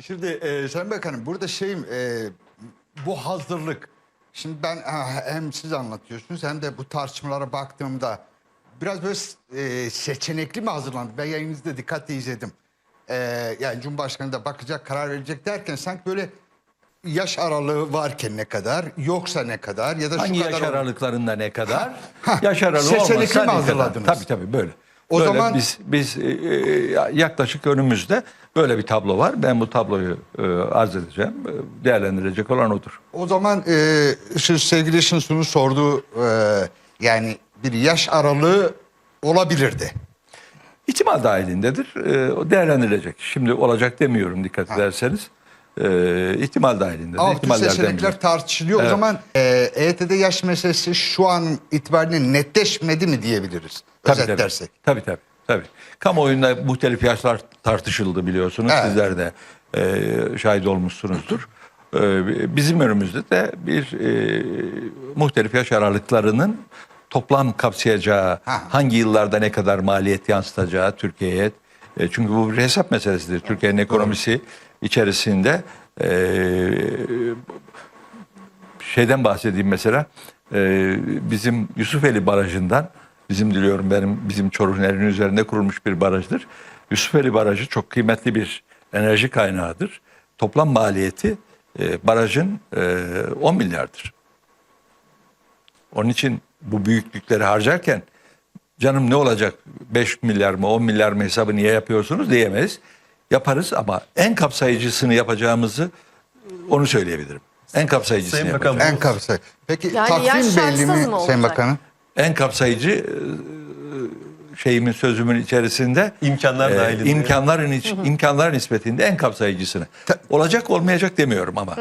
Şimdi e, Sayın Bakanım burada şeyim e, bu hazırlık. Şimdi ben ha, hem siz anlatıyorsunuz hem de bu tartışmalara baktığımda biraz böyle e, seçenekli mi hazırlandı? Ben yayınınızda dikkatle izledim. E, yani Cumhurbaşkanı da bakacak karar verecek derken sanki böyle yaş aralığı varken ne kadar yoksa ne kadar ya da Hangi şu yaş kadar aralıklarında ne kadar? ha. yaş aralığı olmasa ne kadar? Tabii tabii böyle. O Böyle zaman- biz biz e, e, yaklaşık önümüzde böyle bir tablo var. Ben bu tabloyu e, arz edeceğim. E, Değerlendirecek olan odur. O zaman e, şu sevgili Şinsun'un sorduğu e, yani bir yaş aralığı olabilirdi. İhtimal dahilindedir. E, o değerlendirilecek. Şimdi olacak demiyorum dikkat ederseniz. E, ihtimal. Ama bütün İhtimallerden seçenekler biri. tartışılıyor. O zaman e, EYT'de yaş meselesi şu an itibariyle netleşmedi mi diyebiliriz? Tabii, Özetlersek. Tabii tabii. tabii. Kamuoyunda muhtelif yaşlar tartışıldı biliyorsunuz. Evet. Sizler de e, şahit olmuşsunuzdur. E, bizim önümüzde de bir e, muhtelif yaş aralıklarının toplam kapsayacağı, Ha. hangi yıllarda ne kadar maliyet yansıtacağı Türkiye'ye. E, çünkü bu bir hesap meselesidir. Türkiye'nin ekonomisi içerisinde e, şeyden bahsedeyim mesela. Ee, bizim Yusufeli Barajı'ndan bizim diliyorum benim bizim Çoruh Nehri'nin üzerinde kurulmuş bir barajdır. Yusufeli Barajı çok kıymetli bir enerji kaynağıdır. Toplam maliyeti e, barajın e, 10 milyardır. Onun için bu büyüklükleri harcarken canım ne olacak 5 milyar mı 10 milyar mı hesabı niye yapıyorsunuz diyemeyiz. Yaparız ama en kapsayıcısını yapacağımızı onu söyleyebilirim. En kapsayıcısını Sayın yapacağız. Bakan, En kapsayı. Peki Yani takvim yaş belli şartsız mi mı Sayın olacak? Bakanım? En kapsayıcı e, şeyimin sözümün içerisinde İmkanlar e, dahilinde. imkanların iç, imkanlar nispetinde en kapsayıcısını. Olacak olmayacak demiyorum ama